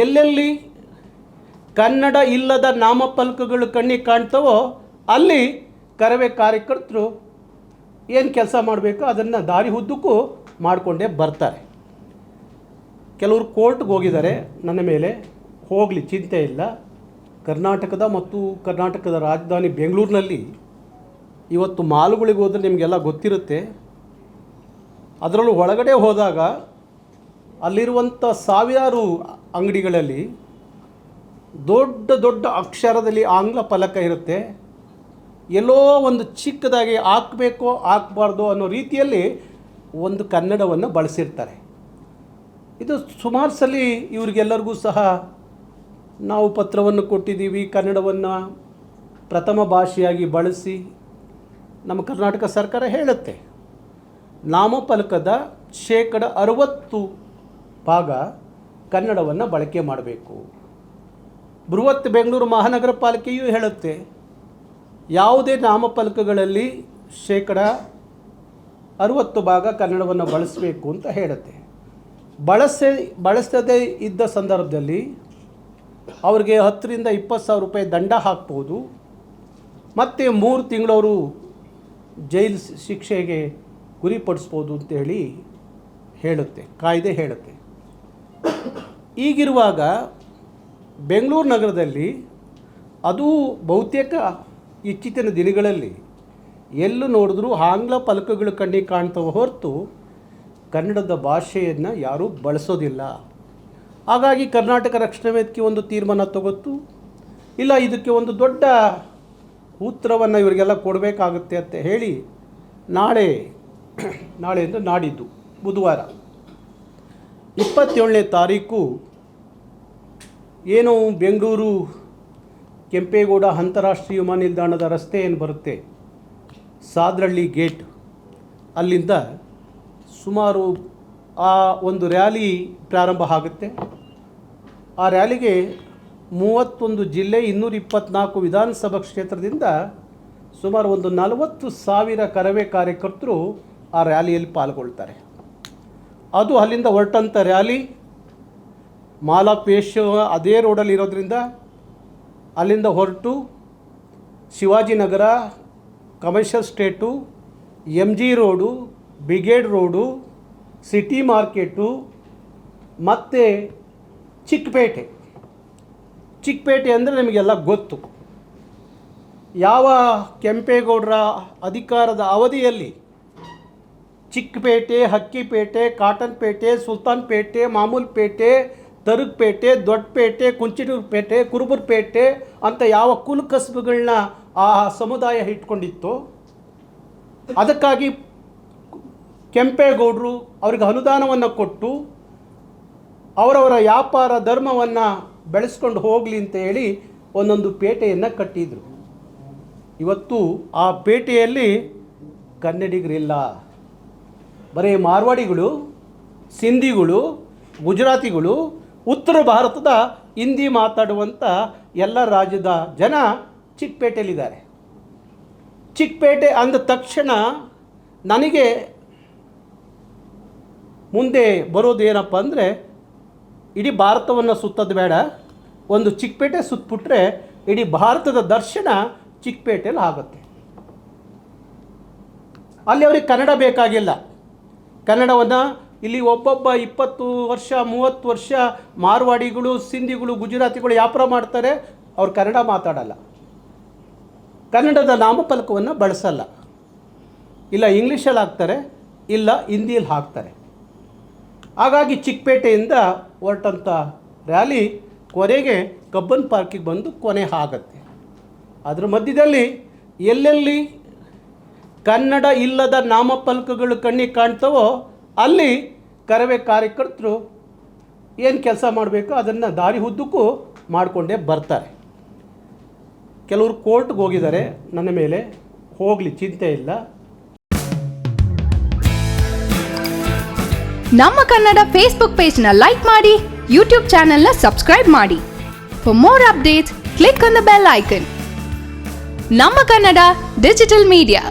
ಎಲ್ಲೆಲ್ಲಿ ಕನ್ನಡ ಇಲ್ಲದ ನಾಮಫಲಕಗಳು ಕಣ್ಣಿಗೆ ಕಾಣ್ತವೋ ಅಲ್ಲಿ ಕರವೇ ಕಾರ್ಯಕರ್ತರು ಏನು ಕೆಲಸ ಮಾಡಬೇಕು? ಅದನ್ನು ದಾರಿ ಉದ್ದಕ್ಕೂ ಮಾಡಿಕೊಂಡೇ ಬರ್ತಾರೆ. ಕೆಲವರು ಕೋರ್ಟ್ಗೆ ಹೋಗಿದ್ದಾರೆ. ನನ್ನ ಮೇಲೆ ಹೋಗಲಿ, ಚಿಂತೆ ಇಲ್ಲ. ಕರ್ನಾಟಕದ ಮತ್ತು ಕರ್ನಾಟಕದ ರಾಜಧಾನಿ ಬೆಂಗಳೂರಿನಲ್ಲಿ ಇವತ್ತು ಮಾಲುಗಳಿಗೆ ಹೋದರೆ ನಿಮಗೆಲ್ಲ ಗೊತ್ತಿರುತ್ತೆ. ಅದರಲ್ಲೂ ಒಳಗಡೆ ಹೋದಾಗ ಅಲ್ಲಿರುವಂಥ ಸಾವಿರಾರು ಅಂಗಡಿಗಳಲ್ಲಿ ದೊಡ್ಡ ದೊಡ್ಡ ಅಕ್ಷರದಲ್ಲಿ ಆಂಗ್ಲ ಫಲಕ ಇರುತ್ತೆ. ಎಲ್ಲೋ ಒಂದು ಚಿಕ್ಕದಾಗಿ ಹಾಕಬೇಕೋ, ಹಾಕಬಾರ್ದು ಅನ್ನೋ ರೀತಿಯಲ್ಲಿ ಒಂದು ಕನ್ನಡವನ್ನು ಬಳಸಿರ್ತಾರೆ. ಇದು ಸುಮಾರು ಸಲ ಇವ್ರಿಗೆಲ್ಲರಿಗೂ ಸಹ ನಾವು ಪತ್ರವನ್ನು ಕೊಟ್ಟಿದ್ದೀವಿ, ಕನ್ನಡವನ್ನು ಪ್ರಥಮ ಭಾಷೆಯಾಗಿ ಬಳಸಿ ನಮ್ಮ ಕರ್ನಾಟಕ ಸರ್ಕಾರ ಹೇಳುತ್ತೆ. ನಾಮಫಲಕದ ಶೇಕಡ ಅರವತ್ತು ಭಾಗ ಕನ್ನಡವನ್ನು ಬಳಕೆ ಮಾಡಬೇಕು. ಬೃಹತ್ ಬೆಂಗಳೂರು ಮಹಾನಗರ ಪಾಲಿಕೆಯೂ ಹೇಳುತ್ತೆ, ಯಾವುದೇ ನಾಮಫಲಕಗಳಲ್ಲಿ ಶೇಕಡ ಅರುವತ್ತು ಭಾಗ ಕನ್ನಡವನ್ನು ಬಳಸಬೇಕು ಅಂತ ಹೇಳುತ್ತೆ. ಬಳಸೇ, ಬಳಸದೇ ಇದ್ದ ಸಂದರ್ಭದಲ್ಲಿ ಅವ್ರಿಗೆ ಹತ್ತರಿಂದ ಇಪ್ಪತ್ತು ಸಾವಿರ ರೂಪಾಯಿ ದಂಡ ಹಾಕ್ಬೋದು. ಮತ್ತು ಮೂರು ತಿಂಗಳವರು ಜೈಲು ಶಿಕ್ಷೆಗೆ ಗುರಿಪಡಿಸ್ಬೋದು ಅಂತೇಳಿ ಹೇಳುತ್ತೆ, ಕಾಯ್ದೆ ಹೇಳುತ್ತೆ. ಈಗಿರುವಾಗ ಬೆಂಗಳೂರು ನಗರದಲ್ಲಿ ಅದು ಬಹುತೇಕ ಇತ್ತೀಚಿನ ದಿನಗಳಲ್ಲಿ ಎಲ್ಲೂ ನೋಡಿದ್ರೂ ಆಂಗ್ಲ ಫಲಕಗಳು ಕಣ್ಣಿಗೆ ಕಾಣ್ತವೆ ಹೊರತು ಕನ್ನಡದ ಭಾಷೆಯನ್ನು ಯಾರೂ ಬಳಸೋದಿಲ್ಲ. ಹಾಗಾಗಿ ಕರ್ನಾಟಕ ರಕ್ಷಣಾ ವೇದಿಕೆ ಒಂದು ತೀರ್ಮಾನ ತಗೊತ್ತು, ಇಲ್ಲ ಇದಕ್ಕೆ ಒಂದು ದೊಡ್ಡ ಉತ್ತರವನ್ನು ಇವರಿಗೆಲ್ಲ ಕೊಡಬೇಕಾಗುತ್ತೆ ಅಂತ ಹೇಳಿ ನಾಳೆ ನಾಳೆ ಅಂದರೆ ನಾಡಿದ್ದು, ಬುಧವಾರ. ಇಪ್ಪತ್ತೇಳನೇ ತಾರೀಕು ಏನು ಬೆಂಗಳೂರು ಕೆಂಪೇಗೌಡ ಅಂತಾರಾಷ್ಟ್ರೀಯ ವಿಮಾನ ನಿಲ್ದಾಣದ ರಸ್ತೆ ಏನು ಬರುತ್ತೆ? ಸಾದ್ರಳ್ಳಿ ಗೇಟ್. ಅಲ್ಲಿಂದ ಸುಮಾರು ಆ ಒಂದು ರ್ಯಾಲಿ ಪ್ರಾರಂಭ ಆಗುತ್ತೆ. ಆ ರ್ಯಾಲಿಗೆ ಮೂವತ್ತೊಂದು ಜಿಲ್ಲೆ ಇನ್ನೂರ ಇಪ್ಪತ್ತ್ನಾಲ್ಕು ವಿಧಾನಸಭಾ ಕ್ಷೇತ್ರದಿಂದ ಸುಮಾರು ಒಂದು ನಲವತ್ತು ಸಾವಿರ ಕರವೇ ಕಾರ್ಯಕರ್ತರು ಆ ರ್ಯಾಲಿಯಲ್ಲಿ ಪಾಲ್ಗೊಳ್ತಾರೆ. ಅದು ಅಲ್ಲಿಂದ ಹೊರಟಂಥ ರ್ಯಾಲಿ ಮಾಲಾಪೇಶ್ ಅದೇ ರೋಡಲ್ಲಿ ಇರೋದ್ರಿಂದ ಅಲ್ಲಿಂದ ಹೊರಟು Shivajinagar commercial street M G road brigade road city market ಮತ್ತು ಚಿಕ್ಕಪೇಟೆ. ಚಿಕ್ಕಪೇಟೆ ಅಂದರೆ ನಿಮಗೆಲ್ಲ ಗೊತ್ತು. ಯಾವ ಕೆಂಪೇಗೌಡರ ಅಧಿಕಾರದ ಅವಧಿಯಲ್ಲಿ ಚಿಕ್ಕಪೇಟೆ, ಹಕ್ಕಿಪೇಟೆ, ಕಾಟನ್ಪೇಟೆ, ಸುಲ್ತಾನ್ಪೇಟೆ, ಮಾಮೂಲ್ಪೇಟೆ ತರುಗ್ಪೇಟೆ ದೊಡ್ಡಪೇಟೆ ಕುರುಬುರ್ ಕುರುಬುರ್ಪೇಟೆ ಅಂತ ಯಾವ ಕುಲ್ ಕಸಬುಗಳನ್ನ ಆ ಸಮುದಾಯ ಇಟ್ಕೊಂಡಿತ್ತು, ಅದಕ್ಕಾಗಿ ಕೆಂಪೇಗೌಡರು ಅವರಿಗೆ ಅನುದಾನವನ್ನು ಕೊಟ್ಟು ಅವರವರ ವ್ಯಾಪಾರ ಧರ್ಮವನ್ನು ಬೆಳೆಸ್ಕೊಂಡು ಹೋಗಲಿ ಅಂತ ಹೇಳಿ ಒಂದೊಂದು ಪೇಟೆಯನ್ನು ಕಟ್ಟಿದರು. ಇವತ್ತು ಆ ಪೇಟೆಯಲ್ಲಿ ಕನ್ನಡಿಗರಿಲ್ಲ. ಬರೀ ಮಾರ್ವಾಡಿಗಳು, ಸಿಂಧಿಗಳು, ಗುಜರಾತಿಗಳು, ಉತ್ತರ ಭಾರತದ ಹಿಂದಿ ಮಾತಾಡುವಂಥ ಎಲ್ಲ ರಾಜ್ಯದ ಜನ ಚಿಕ್ಕಪೇಟೆಯಲ್ಲಿದ್ದಾರೆ. ಚಿಕ್ಕಪೇಟೆ ಅಂದ ತಕ್ಷಣ ನನಗೆ ಮುಂದೆ ಬರೋದೇನಪ್ಪ ಅಂದರೆ ಇಡೀ ಭಾರತವನ್ನು ಸುತ್ತೋದು ಬೇಡ. ಒಂದು ಚಿಕ್ಕಪೇಟೆ ಸುತ್ತಬಿಟ್ರೆ ಇಡೀ ಭಾರತದ ದರ್ಶನ ಚಿಕ್ಕಪೇಟೆಯಲ್ಲಿ ಆಗುತ್ತೆ. ಅಲ್ಲಿ ಅವ್ರಿಗೆ ಕನ್ನಡ ಬೇಕಾಗಿಲ್ಲ. ಕನ್ನಡವನ್ನು ಇಲ್ಲಿ ಒಬ್ಬೊಬ್ಬ ಇಪ್ಪತ್ತು ವರ್ಷ, ಮೂವತ್ತು ವರ್ಷ ಮಾರ್ವಾಡಿಗಳು, ಸಿಂಧಿಗಳು, ಗುಜರಾತಿಗಳು ವ್ಯಾಪಾರ ಮಾಡ್ತಾರೆ. ಅವ್ರು ಕನ್ನಡ ಮಾತಾಡಲ್ಲ. ಕನ್ನಡದ ನಾಮಫಲಕವನ್ನು ಬಳಸಲ್ಲ. ಇಲ್ಲ ಇಂಗ್ಲೀಷಲ್ಲಿ ಹಾಕ್ತಾರೆ, ಇಲ್ಲ ಹಿಂದಿಯಲ್ಲಿ ಹಾಕ್ತಾರೆ. ಹಾಗಾಗಿ ಚಿಕ್ಕಪೇಟೆಯಿಂದ ಹೊರಟಂಥ ರ್ಯಾಲಿ ಕೊನೆಗೆ ಕಬ್ಬನ್ ಪಾರ್ಕಿಗೆ ಬಂದು ಕೊನೆ ಆಗತ್ತೆ. ಅದರ ಮಧ್ಯದಲ್ಲಿ ಎಲ್ಲೆಲ್ಲಿ ಕನ್ನಡ ಇಲ್ಲದ ನಾಮಫಲಕಗಳು ಕಣ್ಣಿಗೆ ಕಾಣ್ತವೋ, ಅಲ್ಲಿ ಕರವೇ ಕಾರ್ಯಕರ್ತರು ಏನು ಕೆಲಸ ಮಾಡಬೇಕು? ಅದನ್ನು ದಾರಿ ಉದ್ದಕ್ಕೂ ಮಾಡಿಕೊಂಡೇ ಬರ್ತಾರೆ. ಕೆಲವರು ಕೋರ್ಟ್ಗೆ ಹೋಗಿದ್ದಾರೆ. ನನ್ನ ಮೇಲೆ ಹೋಗಲಿ, ಚಿಂತೆ ಇಲ್ಲ. ನಮ್ಮ ಕನ್ನಡ ಫೇಸ್ಬುಕ್ ಪೇಜ್ನ ಲೈಕ್ ಮಾಡಿ ಯೂಟ್ಯೂಬ್ ಚಾನೆಲ್ನ ಸಬ್ಸ್ಕ್ರೈಬ್ ಮಾಡಿ. For more updates click on the bell icon ನಮ್ಮ ಕನ್ನಡ ಡಿಜಿಟಲ್ ಮೀಡಿಯಾ